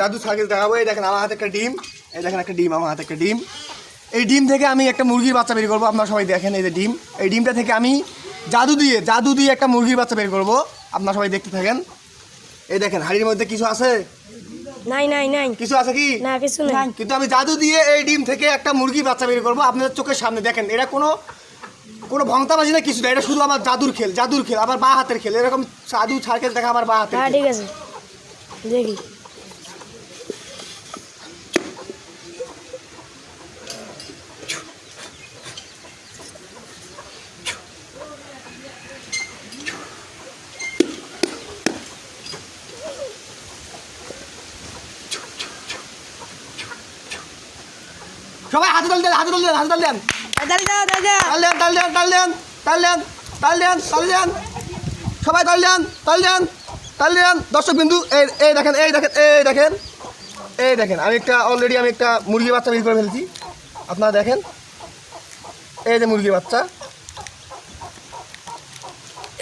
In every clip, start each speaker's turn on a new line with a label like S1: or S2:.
S1: দাদু সার্কেল দেখাবো। এই দেখেন আমার হাতে একটা ডিম। এই দেখেন একটা ডিম আমার হাতে একটা ডিম। এই ডিম থেকে আমি একটা মুরগির বাচ্চা বের করব। আপনারা সবাই দেখেন এই যে ডিম। এই ডিমটা থেকে আমি জাদু দিয়ে জাদু দিয়ে একটা মুরগির বাচ্চা বের করব। আপনারা সবাই দেখতে থাকেন। এই দেখেন হাড়ির মধ্যে কিছু আছে?
S2: নাই নাই নাই।
S1: কিছু আছে কি?
S2: না কিছু নাই।
S1: কিন্তু আমি জাদু দিয়ে এই ডিম থেকে একটা মুরগির বাচ্চা বের করব। আপনাদের চোখের সামনে দেখেন এটা কোনো কোনো ভংতাবাজি না কিছু না। এটা শুধু আমার জাদুর খেল জাদুর খেল আমার বা হাতের খেল। এরকম জাদু সার্কেল দেখা আমার বা হাতের
S2: হ্যাঁ। ঠিক আছে। দেখি।
S1: সবাই হাতে তাল দেন হাতে তাল দেন হাতে তাল দেন তাল দেন তাল দেন তাল দেন তাল দেন তাল দেন তাল দেন সবাই তাল দেন তাল দেন তাল দেন দর্শক বিন্দু এই এই দেখেন এই দেখেন এই দেখেন এই দেখেন আমি একটা অলরেডি আমি একটা মুরগি বাচ্চা বের করে ফেলেছি আপনারা দেখেন এই যে মুরগির বাচ্চা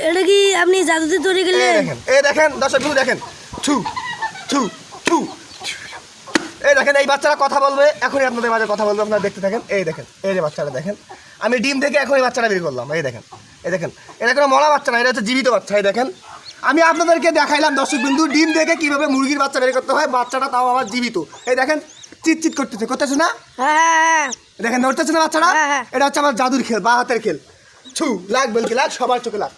S2: এটা কি আপনি জাদুতে তৈরি
S1: এই
S2: করলেন
S1: দেখেন এই দেখেন দর্শক বিন্দু দেখেন ছু ছু ছু এই দেখেন এই বাচ্চারা কথা বলবে। এখনই আপনাদের মাঝে কথা বলবে আপনারা দেখতে থাকেন। এই দেখেন এই যে বাচ্চাটা দেখেন। আমি ডিম থেকে এখনই বাচ্চাটা বের করলাম এই দেখেন এই দেখেন। এটা কোনো মরা বাচ্চা না এটা হচ্ছে জীবিত বাচ্চা এই দেখেন। আমি আপনাদেরকে দেখাইলাম দর্শক বিন্দু ডিম থেকে কীভাবে মুরগির বাচ্চা বের করতে হয় বাচ্চাটা তাও আবার জীবিত। এই দেখেন চিট করতেছে করতেছে না?
S2: হ্যাঁ হ্যাঁ
S1: দেখেন ধরতেছে না বাচ্চাটা?
S2: হ্যাঁ, হ্যাঁ।
S1: এটা হচ্ছে আমার জাদুর খেল বা হাতের খেল। ছু লাগ বলকে লাগ সবার চোখে লাগ।